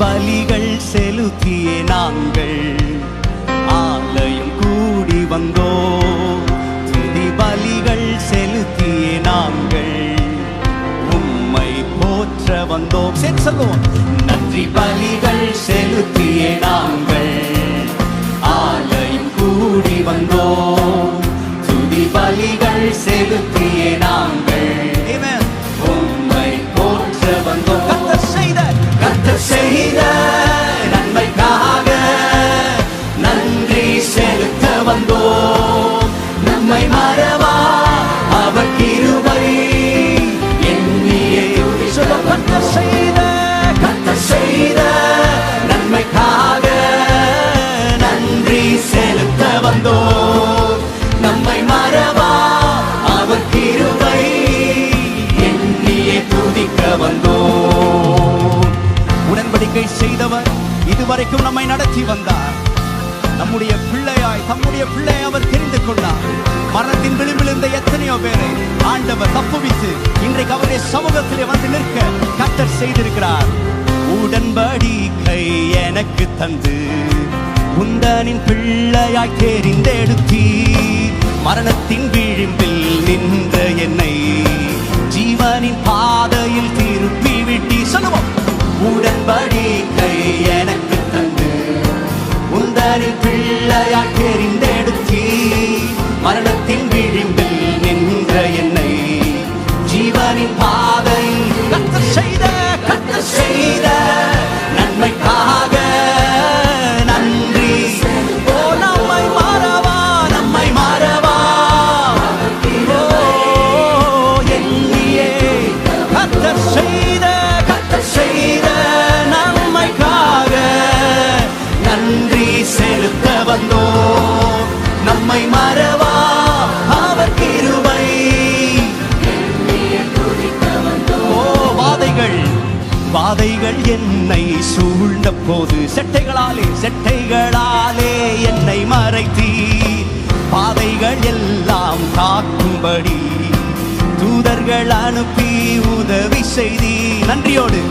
பலிகள் செலுத்திய நாங்கள். ஆலயம் கூடி வந்தோ துதி பலிகள் செலுத்திய நாங்கள். உம்மை போற்ற வந்தோம். சேர்த்து சொல்லுவோம் நன்றி பலிகள் வரைக்கும் நம்மை நடத்தி வந்தார். நம்முடைய பிள்ளையாய் தம்முடைய பிள்ளையை அவர் தெரிந்து கொண்டார். மரணத்தின் விளிம்பில் இருந்த எத்தனையோ பேரை ஆண்டவர் தப்புவித்து இன்றைக்கு அவருடைய சமூகத்திலே வந்து நிற்க கத்தர் செய்திருக்கிறார். உடன்படிக்கை எனக்கு தந்து உந்தனின் பிள்ளையாய் தெரிந்தெடுத்தி மரணத்தின் வந்தோ நம்மை மறவா அவர் கிருபை. ஓ வாதைகள் வாதைகள் என்னை சூழ்ந்த போது செட்டைகளாலே செட்டைகளாலே என்னை மறைத்தீ பாதைகள் எல்லாம் காக்கும்படி தூதர்கள் அனுப்பி உதவி செய்தி நன்றியோடு.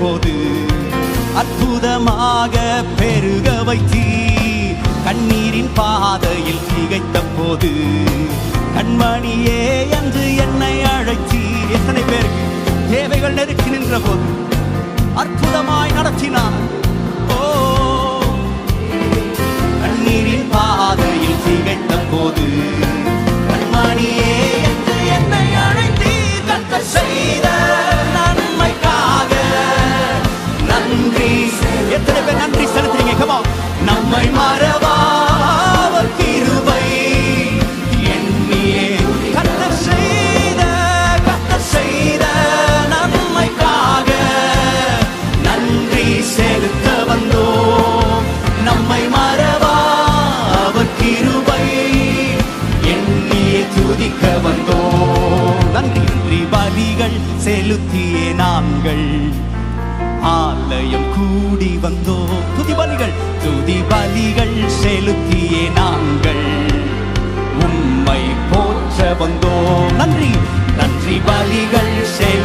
போது அற்புதமாக பெருக வைத்தீ கண்ணீரின் பாதையில் திகைத்த போது கண்மணியே என்று என்னை அழைத்தீ எத்தனை பேருக்கு? தேவைகள் நெருக்கி நின்ற போது அற்புதமாய் நடத்தினார். செலுத்திய நாங்கள். ஆலயம் கூடி வந்தோ. துதி பலிகள் துதி பலிகள் செலுத்தியே நாங்கள். உம்மை போற்ற வந்தோ. நன்றி நன்றி பலிகள் செலுத்தியே